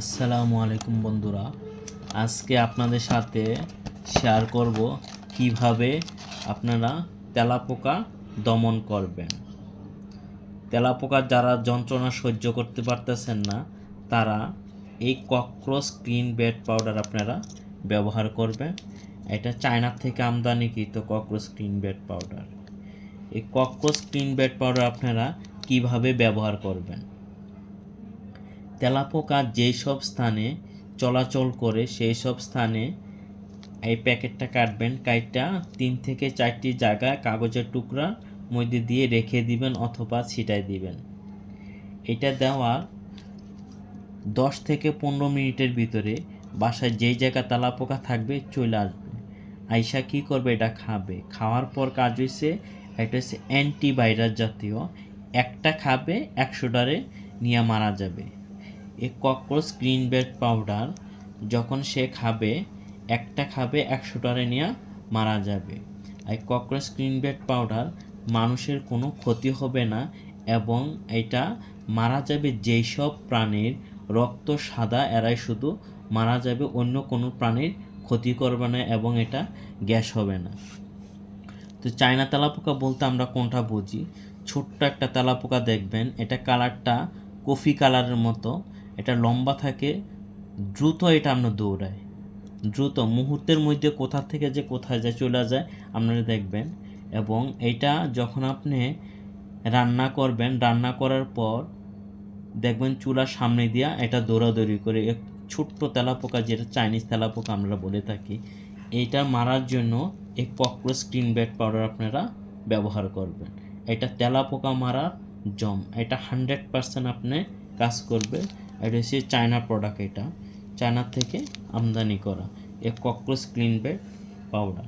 আসসালামু আলাইকুম বন্ধুরা। আজকে আপনাদের সাথে শেয়ার করব কীভাবে আপনারা তেলাপোকা দমন করবেন। তেলাপোকার যারা যন্ত্রণা সহ্য করতে পারতেছেন না, তারা এই ককরোচ ক্লিন বেড পাউডার আপনারা ব্যবহার করবেন। এটা চায়নার থেকে আমদানিকৃত ককরোচ ক্লিন বেড পাউডার এই ককরোচ ক্লিন বেড পাউডার আপনারা কীভাবে ব্যবহার করবেন? তেলাপোকা যেই সব স্থানে চলাচল করে সেই সব স্থানে এই প্যাকেটটা কাটবেন। কাইটটা তিন থেকে চারটি জায়গায় কাগজের টুকরা মধ্যে দিয়ে রেখে দিবেন অথবা ছিটাই দিবেন। এটা দেওয়ার দশ থেকে পনেরো মিনিটের ভিতরে বাসায় যেই জায়গা তেলাপোকা থাকবে চলে আসবে। আইসা কি করবে? এটা খাবে। খাওয়ার পর কাজ হয়েছে এটা হচ্ছে অ্যান্টিভাইরাস জাতীয়। একটা খাবে, একশোটারে নিয়ে মারা যাবে। এই ককরোচ গ্রিন বেড পাউডার যখন সে খাবে, একটা খাবে, একশোটারে নিয়ে মারা যাবে। এই ককরোচ গ্রিন বেড পাউডার মানুষের কোনো ক্ষতি হবে না এবং এটা মারা যাবে যেই সব প্রাণীর রক্ত সাদা এরাই শুধু মারা যাবে, অন্য কোনো প্রাণীর ক্ষতি করবে না এবং এটা গ্যাস হবে না। তো চায়না তেলাপোকা বলতে আমরা কোনটা বুঝি? ছোট্ট একটা তেলাপোকা দেখবেন, এটা কালারটা কফি কালারের মতো। এটা লম্বা থাকে, দ্রুত এটা আপনার দৌড়ায় দ্রুত মুহূর্তের মধ্যে কোথা থেকে যে কোথায় যায়, চলে যায়, আপনারা দেখবেন। এবং এটা যখন আপনি রান্না করবেন, রান্না করার পর দেখবেন চুলার সামনে দিয়া এটা দৌড়াদৌড়ি করে, এক ছোট্ট তেলাপোকা যেটা চাইনিজ তেলাপোকা আমরা বলে থাকি এইটা মারার জন্য এই ককরোচ স্ক্রিন বেড পাউডার আপনারা ব্যবহার করবেন। এটা তেলাপোকা মারার জম, এটা হান্ড্রেড পার্সেন্ট আপনি কাজ করবে। এটা হচ্ছে চায়না প্রোডাক্ট এটা চায়না থেকে আমদানি করা। A cockroach clean bed powder